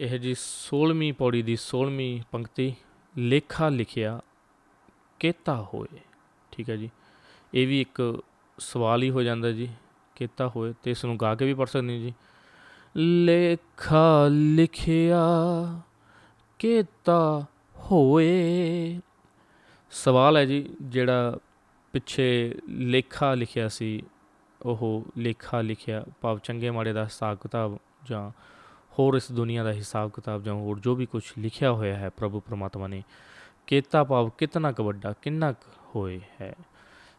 ਇਹ ਜੀ 16ਵੀਂ ਪੌੜੀ ਦੀ 16ਵੀਂ ਪੰਕਤੀ ਲੇਖਾ ਲਿਖਿਆ ਕੇਤਾ ਹੋਏ। ਠੀਕ ਹੈ ਜੀ। ਇਹ ਵੀ ਇੱਕ ਸਵਾਲ ਹੀ ਹੋ ਜਾਂਦਾ ਜੀ, ਕੇਤਾ ਹੋਏ ਤੇ ਇਸ ਨੂੰ ਗਾ ਕੇ ਵੀ ਪੜ ਸਕਦੇ ਜੀ। ਲੇਖਾ ਲਿਖਿਆ ਕੇਤਾ ਹੋਏ। ਸਵਾਲ ਹੈ ਜੀ, ਜਿਹੜਾ ਪਿੱਛੇ ਲੇਖਾ ਲਿਖਿਆ ਸੀ, ਉਹ ਲੇਖਾ ਲਿਖਿਆ ਭਾਵ ਚੰਗੇ ਮਾੜੇ ਦਾ ਹਿਸਾਬ ਕਿਤਾਬ ਜਾਂ ਹੋਰ ਇਸ ਦੁਨੀਆ ਦਾ ਹਿਸਾਬ ਕਿਤਾਬ ਜਾਂ ਹੋਰ ਜੋ ਵੀ ਕੁਝ ਲਿਖਿਆ ਹੋਇਆ ਹੈ, ਪ੍ਰਭੂ ਪਰਮਾਤਮਾ ਨੇ, ਕੇਤਾ ਭਾਵ ਕਿਤਨਾ ਕੁ ਵੱਡਾ, ਕਿੰਨਾ ਕੁ ਹੋਏ ਹੈ।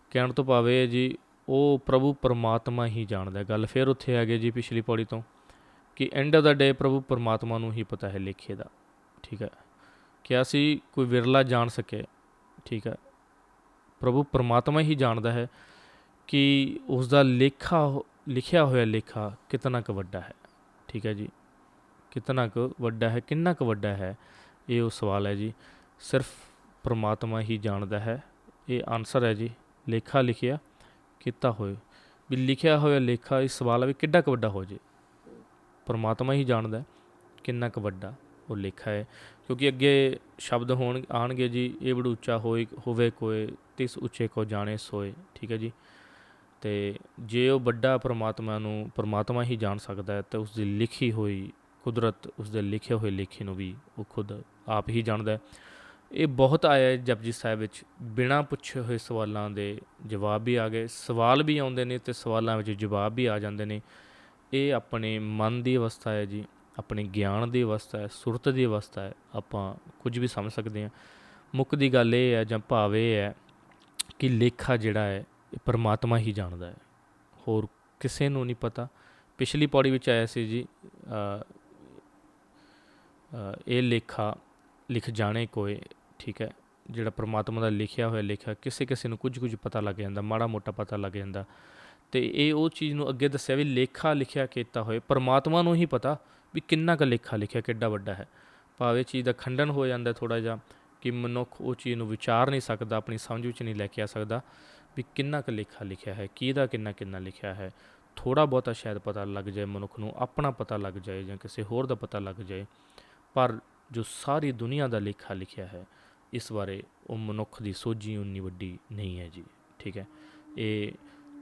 ਕਹਿਣ ਤੋਂ ਭਾਵ ਇਹ ਜੀ, ਉਹ ਪ੍ਰਭੂ ਪਰਮਾਤਮਾ ਹੀ ਜਾਣਦਾ ਗੱਲ ਫਿਰ ਉੱਥੇ ਆ ਗਈ ਜੀ ਪਿਛਲੀ ਪੌੜੀ ਤੋਂ, ਕਿ ਐਂਡ ਆਫ ਦਾ ਡੇ ਪ੍ਰਭੂ ਪਰਮਾਤਮਾ ਨੂੰ ਹੀ ਪਤਾ ਹੈ ਲੇਖੇ ਦਾ। ਠੀਕ ਹੈ? ਕਿਆ ਸੀ ਕੋਈ ਵਿਰਲਾ ਜਾਣ ਸਕੇ। ਠੀਕ ਹੈ? ਪ੍ਰਭੂ ਪਰਮਾਤਮਾ ਹੀ ਜਾਣਦਾ ਹੈ ਕਿ ਉਸ ਦਾ ਲੇਖਾ ਹੋ- ਲਿਖਿਆ ਹੋਇਆ ਲੇਖਾ ਕਿਤਨਾ ਕੁ ਵੱਡਾ ਹੈ। ਠੀਕ ਹੈ ਜੀ? ਕਿਤਨਾ ਕੁ ਵੱਡਾ ਹੈ, ਕਿੰਨਾ ਕੁ ਵੱਡਾ ਹੈ, ਇਹ ਉਹ ਸਵਾਲ ਹੈ ਜੀ। ਸਿਰਫ ਪਰਮਾਤਮਾ ਹੀ ਜਾਣਦਾ ਹੈ। ਇਹ ਆਨਸਰ ਹੈ ਜੀ, ਲੇਖਾ ਲਿਖਿਆ, ਕੀਤਾ ਹੋਏ ਵੀ ਲਿਖਿਆ ਹੋਇਆ ਲੇਖਾ, ਇਸ ਸਵਾਲ ਹੈ ਵੀ ਕਿੱਡਾ ਕੁ ਵੱਡਾ ਹੋ ਜੇ। ਪਰਮਾਤਮਾ ਹੀ ਜਾਣਦਾ ਕਿੰਨਾ ਕੁ ਵੱਡਾ ਉਹ ਲੇਖਾ ਹੈ। ਕਿਉਂਕਿ ਅੱਗੇ ਸ਼ਬਦ ਹੋਣ ਆਣਗੇ ਜੀ, ਇਹ ਬੜਾ ਉੱਚਾ ਹੋਏ, ਹੋਵੇ ਕੋਏ, ਤਿਸ ਉੱਚੇ ਕੋ ਜਾਣੇ ਸੋਏ, ਠੀਕ ਹੈ ਜੀ। ਤੇ ਜੇ ਉਹ ਵੱਡਾ ਪਰਮਾਤਮਾ ਨੂੰ, ਪਰਮਾਤਮਾ ਹੀ ਜਾਣ ਸਕਦਾ ਹੈ, ਤਾਂ ਉਸ ਦੀ ਲਿਖੀ ਹੋਈ ਕੁਦਰਤ ਉਸ ਦੇ ਲਿਖੇ ਹੋਏ ਲੇਖੇ ਨੂੰ ਵੀ ਉਹ ਖੁਦ ਆਪ ਹੀ ਜਾਣਦਾ ਹੈ। ਇਹ ਬਹੁਤ ਆਇਆ ਹੈ ਜਪਜੀ ਸਾਹਿਬ ਵਿੱਚ। ਬਿਨਾਂ ਪੁੱਛੇ ਹੋਏ ਸਵਾਲਾਂ ਦੇ ਜਵਾਬ ਵੀ ਆ ਗਏ। ਸਵਾਲ ਵੀ ਆਉਂਦੇ ਨੇ ਤੇ ਸਵਾਲਾਂ ਵਿੱਚ ਜਵਾਬ ਵੀ ਆ ਜਾਂਦੇ ਨੇ। ਇਹ ਆਪਣੇ ਮਨ ਦੀ ਅਵਸਥਾ ਹੈ ਜੀ। ਆਪਣੇ ਗਿਆਨ ਦੀ ਅਵਸਥਾ ਹੈ। ਸੁਰਤ ਦੀ ਅਵਸਥਾ ਹੈ। ਆਪਾਂ ਕੁਝ ਵੀ ਸਮਝ ਸਕਦੇ ਹਾਂ। ਮੁੱਖ ਦੀ ਗੱਲ ਇਹ ਹੈ ਜਾਂ ਭਾਵ ਇਹ ਹੈ ਕਿ ਲੇਖਾ ਜਿਹੜਾ ਹੈ, ਇਹ ਪਰਮਾਤਮਾ ਹੀ ਜਾਣਦਾ ਹੈ। ਹੋਰ ਕਿਸੇ ਨੂੰ ਨਹੀਂ ਪਤਾ। ਪਿਛਲੀ ਪੌੜੀ ਵਿੱਚ ਆਇਆ ਸੀ ਜੀ ਇਹ ਲੇਖਾ ਲਿਖ ਜਾਣੇ ਕੋਏ, ਠੀਕ ਹੈ? ਜਿਹੜਾ ਪਰਮਾਤਮਾ ਦਾ ਲਿਖਿਆ ਹੋਇਆ ਲੇਖਾ, ਕਿਸੇ ਕਿਸੇ ਨੂੰ ਕੁਝ ਕੁਝ ਪਤਾ ਲੱਗ ਜਾਂਦਾ, ਮਾੜਾ ਮੋਟਾ ਪਤਾ ਲੱਗ ਜਾਂਦਾ। ਤੇ ਇਹ ਉਹ ਚੀਜ਼ ਨੂੰ ਅੱਗੇ ਦੱਸਿਆ ਵੀ ਲੇਖਾ ਲਿਖਿਆ ਕੀਤਾ ਹੋਏ ਪਰਮਾਤਮਾ ਨੂੰ ਹੀ ਪਤਾ ਵੀ ਕਿੰਨਾ ਕੁ ਲੇਖਾ ਲਿਖਿਆ, ਕਿੱਡਾ ਵੱਡਾ ਹੈ। ਭਾਵੇਂ ਚੀਜ਼ ਦਾ ਖੰਡਨ ਹੋ ਜਾਂਦਾ ਥੋੜਾ ਜਿਹਾ ਕਿ ਮਨੁੱਖ ਉਹ ਚੀਜ਼ ਨੂੰ ਵਿਚਾਰ ਨਹੀਂ ਸਕਦਾ, ਆਪਣੀ ਸਮਝ ਵਿੱਚ ਨਹੀਂ ਲੈ ਕੇ ਆ ਸਕਦਾ ਵੀ ਕਿੰਨਾ ਕੁ ਲੇਖਾ ਲਿਖਿਆ ਹੈ, ਕਿਹਦਾ ਕਿੰਨਾ ਕਿੰਨਾ ਲਿਖਿਆ ਹੈ। ਥੋੜਾ ਬਹੁਤਾ ਸ਼ਾਇਦ ਪਤਾ ਲੱਗ ਜਾਏ ਮਨੁੱਖ ਨੂੰ, ਆਪਣਾ ਪਤਾ ਲੱਗ ਜਾਏ ਜਾਂ ਕਿਸੇ ਹੋਰ ਦਾ ਪਤਾ ਲੱਗ ਜਾਏ। ਪਰ ਜੋ ਸਾਰੀ ਦੁਨੀਆ ਦਾ ਲੇਖਾ ਲਿਖਿਆ ਹੈ, ਇਸ ਬਾਰੇ ਉਹ ਮਨੁੱਖ ਦੀ ਸੋਝੀ ਉਨੀ ਵੱਡੀ ਨਹੀਂ ਹੈ ਜੀ, ਠੀਕ ਹੈ? ਇਹ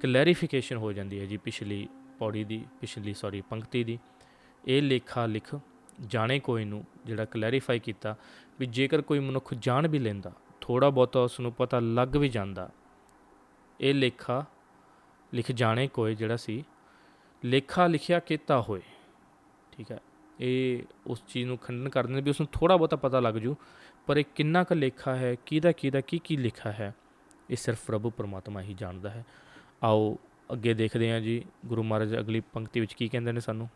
ਕਲੈਰੀਫਿਕੇਸ਼ਨ ਹੋ ਜਾਂਦੀ ਹੈ ਜੀ ਪਿਛਲੀ ਪੌੜੀ ਦੀ, ਪਿਛਲੀ ਸੌਰੀ ਪੰਕਤੀ ਦੀ। ਇਹ ਲੇਖਾ ਲਿਖ ਜਾਣੇ ਕੋਈ ਨੂੰ ਜਿਹੜਾ ਕਲੈਰੀਫਾਈ ਕੀਤਾ ਵੀ ਜੇਕਰ ਕੋਈ ਮਨੁੱਖ ਜਾਣ ਵੀ ਲੈਂਦਾ ਥੋੜਾ ਬਹੁਤਾ ਉਸ ਨੂੰ ਪਤਾ ਲੱਗ ਵੀ ਜਾਂਦਾ, ਇਹ ਲੇਖਾ ਲਿਖ ਜਾਣੇ ਕੋਈ ਜਿਹੜਾ ਸੀ, ਲੇਖਾ ਲਿਖਿਆ ਕੀਤਾ ਹੋਏ, ਠੀਕ ਹੈ? ਇਹ ਉਸ ਚੀਜ਼ ਨੂੰ ਖੰਡਨ ਕਰਦੇ ਨੇ ਵੀ ਉਸ ਨੂੰ ਥੋੜਾ ਬਹੁਤਾ ਪਤਾ ਲੱਗ ਜੂ, ਪਰ ਇਹ ਕਿੰਨਾ ਕੁ ਲੇਖਾ ਹੈ, ਕਿਹਦਾ ਕਿਹਦਾ, ਕੀ ਕੀ ਲਿਖਾ ਹੈ, ਇਹ ਸਿਰਫ ਪ੍ਰਭੂ ਪਰਮਾਤਮਾ ਹੀ ਜਾਣਦਾ ਹੈ। ਆਓ ਅੱਗੇ ਦੇਖਦੇ ਹਾਂ ਜੀ, ਗੁਰੂ ਮਹਾਰਾਜ ਅਗਲੀ ਪੰਕਤੀ ਵਿੱਚ ਕੀ ਕਹਿੰਦੇ ਨੇ ਸਾਨੂੰ?